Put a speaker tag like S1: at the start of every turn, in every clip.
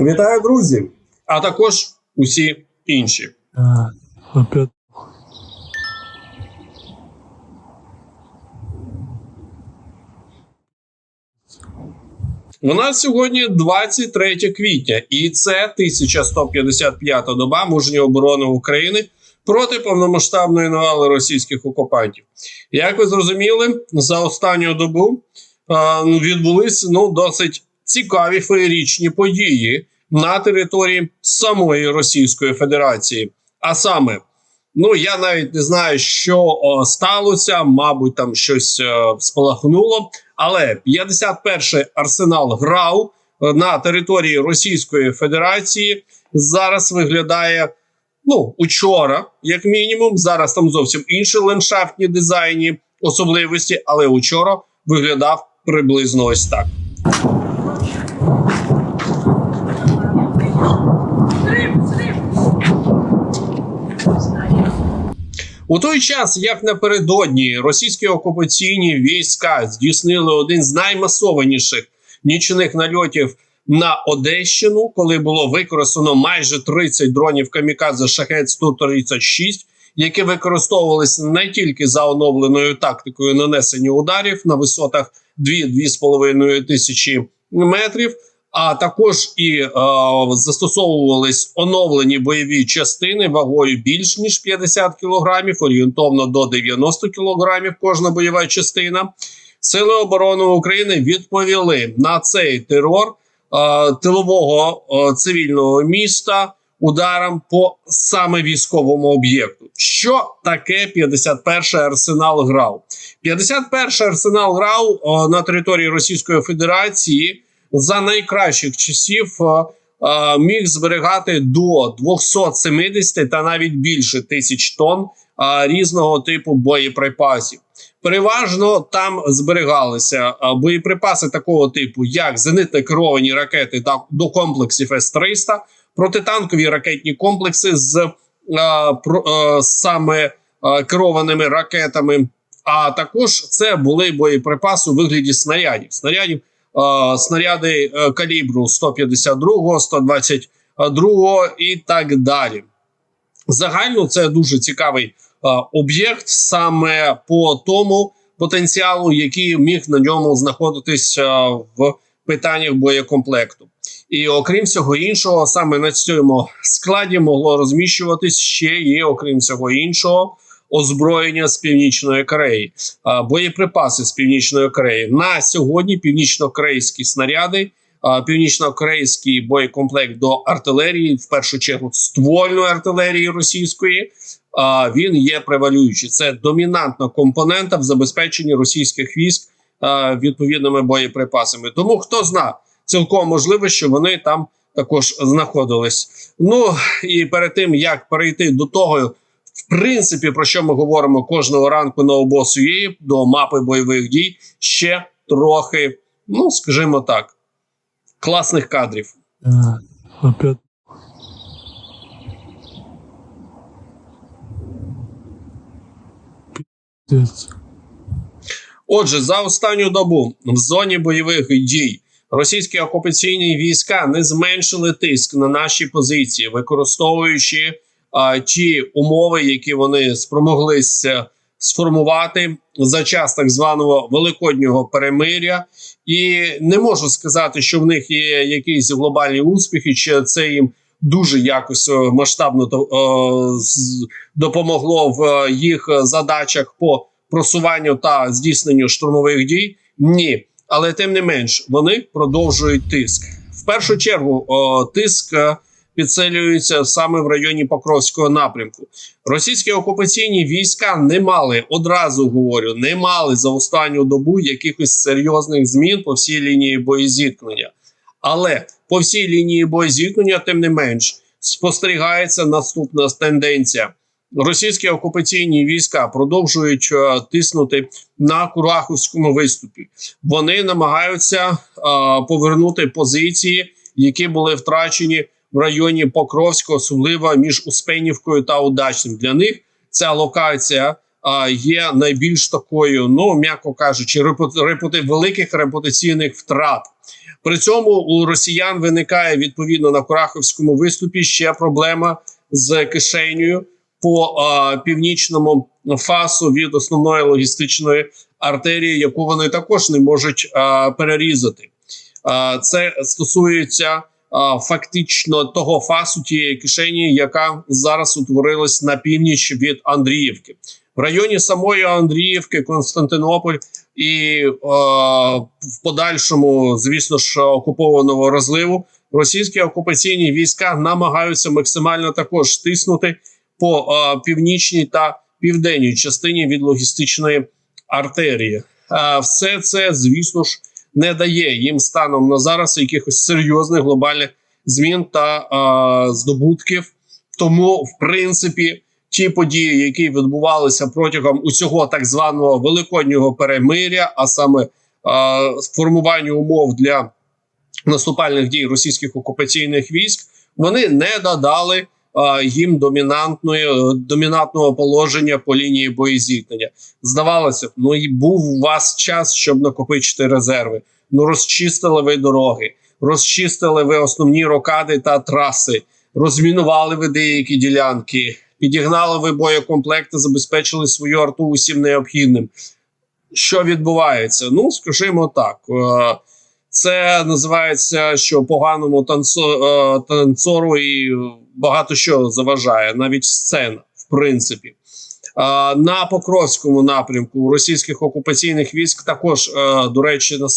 S1: Вітаю, друзі! А також усі інші.
S2: А, опять.
S1: У нас сьогодні 23 квітня, і це 1155 доба мужньої оборони України проти повномасштабної навали російських окупантів. Як ви зрозуміли, за останню добу е, відбулись ну досить цікаві феєрічні події на території самої Російської Федерації. А саме, ну я навіть не знаю, що о, сталося, мабуть, там щось е, спалахнуло. Але 51-й арсенал ГРАУ е, на території Російської Федерації зараз виглядає. Ну, учора, як мінімум, зараз там зовсім інші ландшафтні дизайні особливості, але учора виглядав приблизно ось так. У той час, як напередодні російські окупаційні війська здійснили один з наймасованіших нічних нальотів на Одещину, коли було використано майже 30 дронів камікадзе шахет 136 які використовувалися не тільки за оновленою тактикою нанесення ударів на висотах 2-2,5 тисячі метрів. А також і е, застосовувались оновлені бойові частини вагою більш ніж 50 кілограмів, орієнтовно до 90 кілограмів кожна бойова частина. Сили оборони України відповіли на цей терор е, тилового е, цивільного міста ударом по саме військовому об'єкту. Що таке 51-й арсенал ГРАУ? 51-й арсенал ГРАУ е, на території Російської Федерації за найкращих часів е, е, міг зберігати до 270 та навіть більше тисяч тонн е, різного типу боєприпасів. Переважно там зберігалися боєприпаси такого типу, як зенитно керовані ракети та до комплексів С-300, протитанкові ракетні комплекси з саме керованими ракетами. А також це були боєприпаси у вигляді снарядів. Снарядів снаряди е, калібру 152, 122 і так далі. Загально це дуже цікавий е, об'єкт саме по тому потенціалу, який міг на ньому знаходитись е, в питаннях боєкомплекту. І окрім всього іншого, саме на цьому складі могло розміщуватись ще є, окрім всього іншого, озброєння з північної Кореї, боєприпаси з північної Кореї. На сьогодні північно-корейські снаряди, північно-корейський боєкомплект до артилерії, в першу чергу ствольної артилерії російської. Він є превалюючий. Це домінантна компонента в забезпеченні російських військ відповідними боєприпасами. Тому хто знає, цілком можливо, що вони там також знаходились. Ну і перед тим як перейти до того, в принципі, про що ми говоримо кожного ранку на обосує до мапи бойових дій, ще трохи, ну скажімо так, класних кадрів.
S2: Опять.
S1: Отже, за останню добу в зоні бойових дій російські окупаційні війська не зменшили тиск на наші позиції, використовуючи ті умови, які вони спромоглися сформувати за час так званого великоднього перемиря. І не можу сказати, що в них є якісь глобальні успіхи, чи це їм дуже якось е, масштабно то, е, допомогло в е, їх задачах по просуванню та здійсненню штурмових дій. Ні, але тим не менш вони продовжують тиск. В першу чергу о, тиск підсилюється саме в районі Покровського напрямку. Російські окупаційні війська не мали одразу говорю, не мали за останню добу якихось серйозних змін по всій лінії боєзіткнення. Але по всій лінії боєзіткнення, тим не менш, спостерігається наступна тенденція. Російські окупаційні війська продовжують е, тиснути на Курахівському виступі. Вони намагаються е, повернути позиції, які були втрачені в районі Покровського, особливо між Успенівкою та Удачним. Для них ця локація е, є найбільш такою, ну м'яко кажучи, репу- репути великих репутаційних втрат. При цьому у росіян виникає відповідно на Кураховському виступі ще проблема з кишенею по е, північному фасу від основної логістичної артерії, яку вони також не можуть е, перерізати. Е, це стосується фактично того фасу тієї кишені, яка зараз утворилась на північ від Андріївки. В районі самої Андріївки, Константинополь і е, в подальшому, звісно ж, окупованого розливу російські окупаційні війська намагаються максимально також стиснути по е, північній та південній частині від логістичної артерії. Е, все це, звісно ж, не дає їм станом на зараз якихось серйозних глобальних змін та е, здобутків. Тому, в принципі, ті події, які відбувалися протягом усього так званого великоднього перемиря, а саме е, формування умов для наступальних дій російських окупаційних військ, вони не додали їм домінантної е, домінантного положення по лінії боєзіткнення. Здавалося б, ну і був у вас час, щоб накопичити резерви. Ну розчистили ви дороги, розчистили ви основні рокади та траси, розмінували ви деякі ділянки, підігнали ви боєкомплекти, забезпечили свою арту усім необхідним. Що відбувається? Ну, скажімо так, е, це називається, що поганому е, танцору і багато що заважає, навіть сцена, в принципі. На Покровському напрямку російських окупаційних військ також, е, до речі, на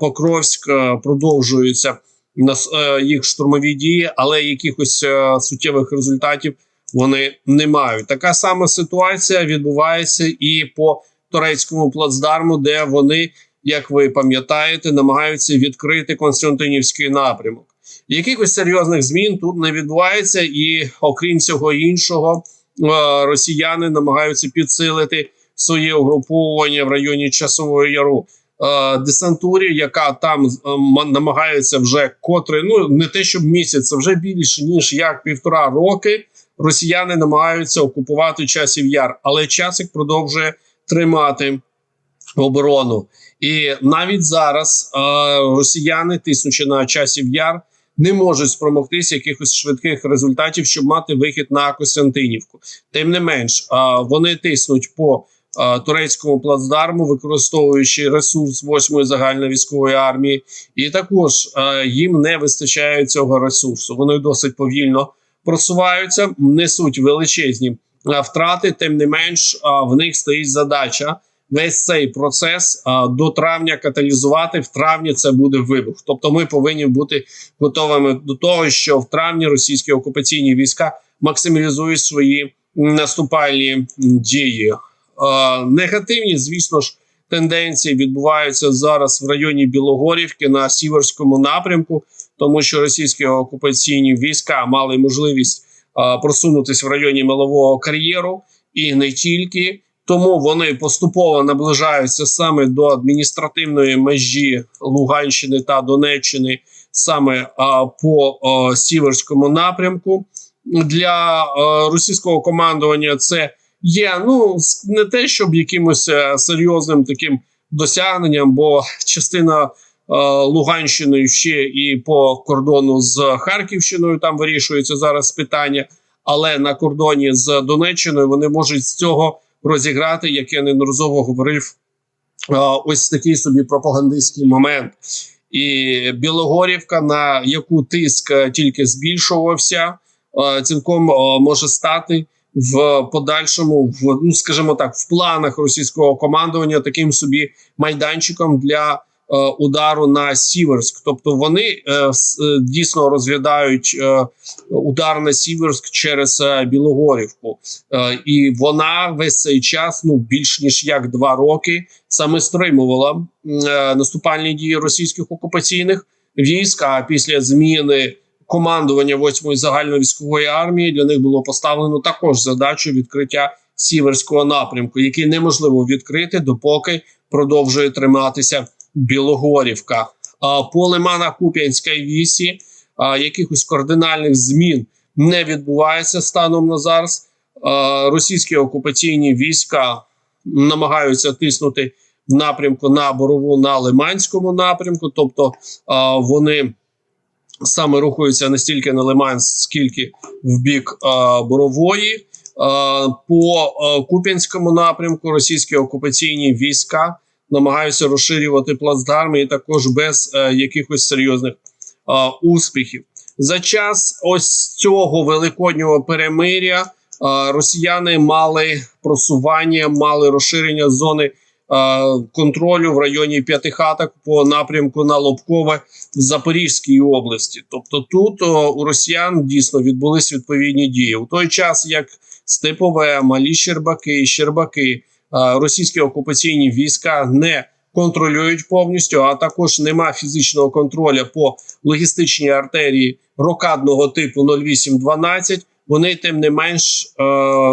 S1: Покровськ е, продовжуються е, їх штурмові дії, але якихось суттєвих результатів вони не мають. Така сама ситуація відбувається і по турецькому плацдарму, де вони, як ви пам'ятаєте, намагаються відкрити Константинівський напрямок. Якихось серйозних змін тут не відбувається, і окрім цього іншого, е, росіяни намагаються підсилити своє угруповування в районі Часового Яру. Е, Десантурі, яка там е, намагається вже котре, ну не те, щоб місяць, а вже більше ніж як півтора роки. Росіяни намагаються окупувати часів яр, але часик продовжує тримати оборону. І навіть зараз е, росіяни, тиснучи на часів яр, не можуть спромогтися якихось швидких результатів, щоб мати вихід на Костянтинівку. Тим не менш, е, вони тиснуть по е, турецькому плацдарму, використовуючи ресурс 8-ї загальновійськової армії, і також е, їм не вистачає цього ресурсу. Вони досить повільно просуваються, несуть величезні е, втрати. Тим не менш, е, в них стоїть задача весь цей процес до травня каталізувати. В травні це буде вибух. Тобто, ми повинні бути готовими до того, що в травні російські окупаційні війська максималізують свої наступальні дії. Негативні, звісно ж. Тенденції відбуваються зараз в районі Білогорівки на сіверському напрямку, тому що російські окупаційні війська мали можливість а, просунутися в районі мелового кар'єру і не тільки. Тому вони поступово наближаються саме до адміністративної межі Луганщини та Донеччини, саме а, по а, сіверському напрямку. Для а, російського командування це є ну не те, щоб якимось е, серйозним таким досягненням, бо частина Луганщини ще і по кордону з Харківщиною там вирішується зараз питання. Але на кордоні з Донеччиною вони можуть з цього розіграти, як я неодноразово говорив, ось такий собі пропагандистський момент. І Білогорівка, на яку тиск тільки збільшувався, цілком може стати в подальшому, в ну скажімо так, в планах російського командування таким собі майданчиком для удару на Сіверськ. Тобто вони е, е, дійсно розглядають е, удар на Сіверськ через е, Білогорівку, е, і вона весь цей час, ну більш ніж як два роки, саме стримувала е, наступальні дії російських окупаційних військ. А після зміни командування 8-ї загальновійськової армії для них було поставлено також задачу відкриття сіверського напрямку, який неможливо відкрити, допоки продовжує триматися Білогорівка. По Лимана-Куп'янській вісі якихось кардинальних змін не відбувається станом на зараз. Російські окупаційні війська намагаються тиснути в напрямку на Борову на Лиманському напрямку, тобто вони саме рухаються не стільки на Лиманськ, скільки в бік Борової. По Куп'янському напрямку російські окупаційні війська намагаються розширювати плацдарми і також без е, якихось серйозних а, успіхів. За час ось цього великоднього перемиря а, росіяни мали просування, мали розширення зони контролю в районі П'ятихаток по напрямку на Лобкове в Запорізькій області. Тобто, тут о, у росіян дійсно відбулись відповідні дії у той час, як Степове, Малі Щербаки, Щербаки, російські окупаційні війська не контролюють повністю, а також нема фізичного контролю по логістичній артерії рокадного типу 0812. Вони тим не менш е,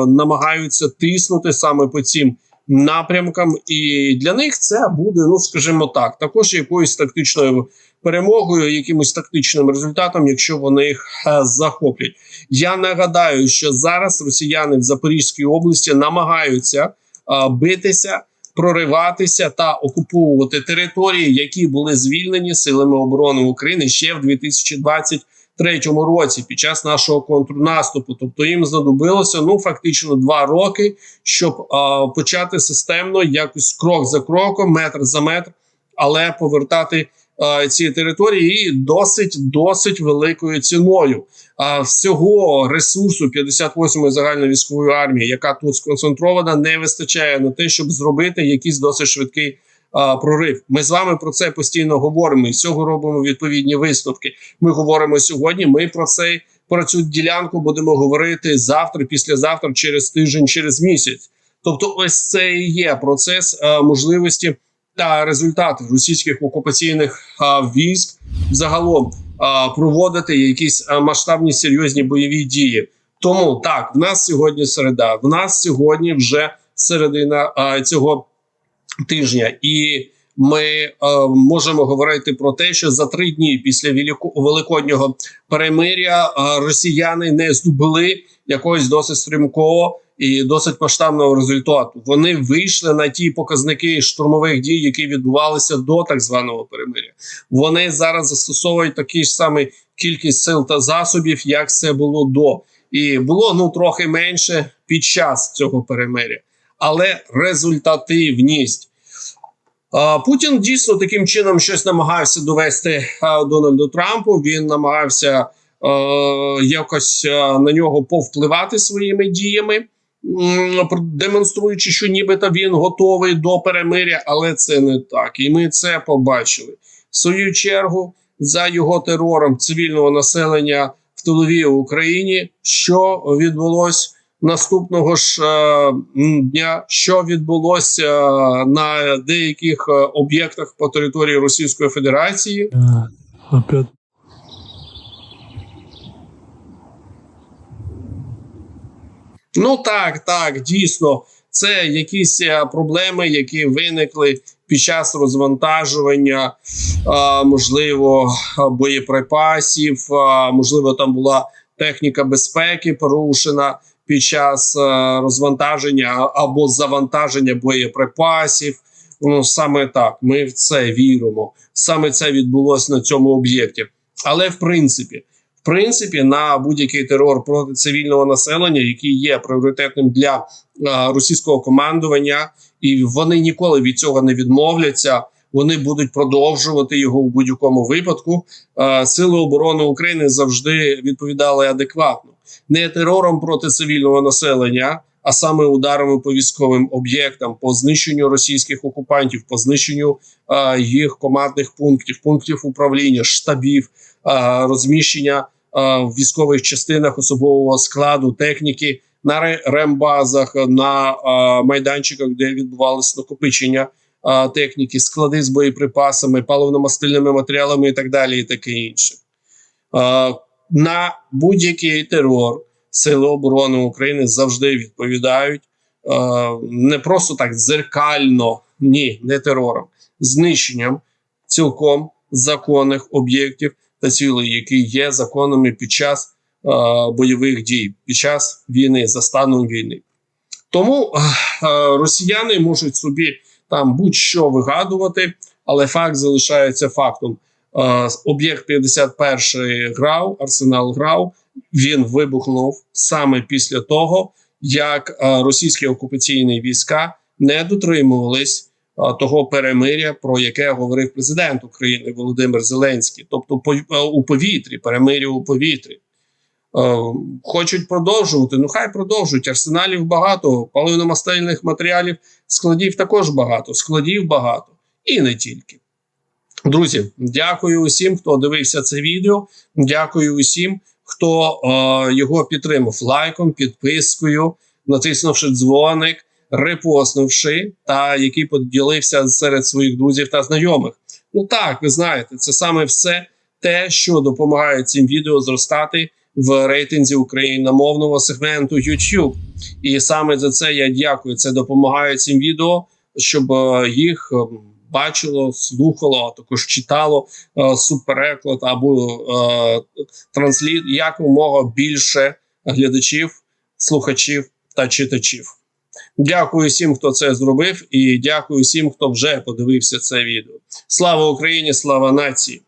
S1: намагаються тиснути саме по цим напрямкам, і для них це буде, ну скажімо так, також якоюсь тактичною перемогою, якимось тактичним результатом, якщо вони їх е, захоплять. Я нагадаю, що зараз росіяни в Запорізькій області намагаються битися прориватися та окуповувати території, які були звільнені силами оборони України ще в 2023 році під час нашого контрнаступу. Тобто їм знадобилося ну фактично два роки, щоб а, почати системно, якось крок за кроком, метр за метр, але повертати а, ці території досить досить великою ціною. А всього ресурсу 58-ї загальновійськової армії, яка тут сконцентрована, не вистачає на те, щоб зробити якийсь досить швидкий прорив. Ми з вами про це постійно говоримо і з цього робимо відповідні висновки. Ми говоримо сьогодні. Ми про це про цю ділянку будемо говорити завтра, післязавтра, через тиждень, через місяць. Тобто, ось це і є процес можливості та результати російських окупаційних військ загалом проводити якісь масштабні серйозні бойові дії. Тому так, в нас сьогодні середа, в нас сьогодні вже середина цього тижня, і ми можемо говорити про те, що за три дні після великоднього перемиря росіяни не здобули якогось досить стрімкого і досить масштабного результату. Вони вийшли на ті показники штурмових дій, які відбувалися до так званого перемиря. Вони зараз застосовують такі ж самі кількість сил та засобів, як це було до, і було ну трохи менше під час цього перемиря, але результативність. Путін дійсно таким чином щось намагався довести Дональду Трампу. Він намагався е, якось е, на нього повпливати своїми діями, демонструючи, що нібито він готовий до перемиря, але це не так. І ми це побачили. В свою чергу, за його терором цивільного населення в тиловій Україні, що відбулось наступного ж е, дня, що відбулося е, на деяких е, об'єктах по території Російської Федерації.
S2: Опять.
S1: Ну так, так, дійсно, це якісь е, проблеми, які виникли під час розвантажування, можливо, боєприпасів, можливо, там була техніка безпеки порушена під час е, розвантаження або завантаження боєприпасів. Ну саме так, ми в це віримо. Саме це відбулося на цьому об'єкті. Але в принципі, принципі, на будь-який терор проти цивільного населення, який є пріоритетним для е, російського командування, і вони ніколи від цього не відмовляться. Вони будуть продовжувати його в будь-якому випадку. Е, Сили оборони України завжди відповідали адекватно, не терором проти цивільного населення, а саме ударами по військовим об'єктам, по знищенню російських окупантів, по знищенню е, їх командних пунктів, пунктів управління, штабів, розміщення е, в військових частинах особового складу, техніки на рембазах, на е, майданчиках, де відбувалось накопичення е, техніки, склади з боєприпасами, паливно-мастильними матеріалами і так далі, і таке інше. Е, на будь-який терор Сили оборони України завжди відповідають е, не просто так зеркально, ні, не терором, знищенням цілком законних об'єктів та цілей, які є законними під час бойових дій, під час війни, за станом війни. Тому росіяни можуть собі там будь-що вигадувати, але факт залишається фактом. Об'єкт 51 грав, арсенал грав. Він вибухнув саме після того, як російські окупаційні війська не дотримувались того перемиря, про яке говорив президент України Володимир Зеленський, тобто у повітрі, перемиря у повітрі. Хочуть продовжувати. Ну хай продовжують. Арсеналів багато, паливно-мастильних матеріалів, складів також багато, складів багато і не тільки. Друзі, дякую усім, хто дивився це відео. Дякую усім, хто е, його підтримав лайком, підпискою, натиснувши дзвоник, репостнувши, та який поділився серед своїх друзів та знайомих. Ну так, ви знаєте, це саме все те, що допомагає цим відео зростати в рейтинзі україномовного сегменту YouTube. І саме за це я дякую. Це допомагає цим відео, щоб е, їх е, бачило, слухало, а також читало е, субпереклад або е, трансліт якомога більше глядачів, слухачів та читачів. Дякую всім, хто це зробив, і дякую всім, хто вже подивився це відео. Слава Україні! Слава нації!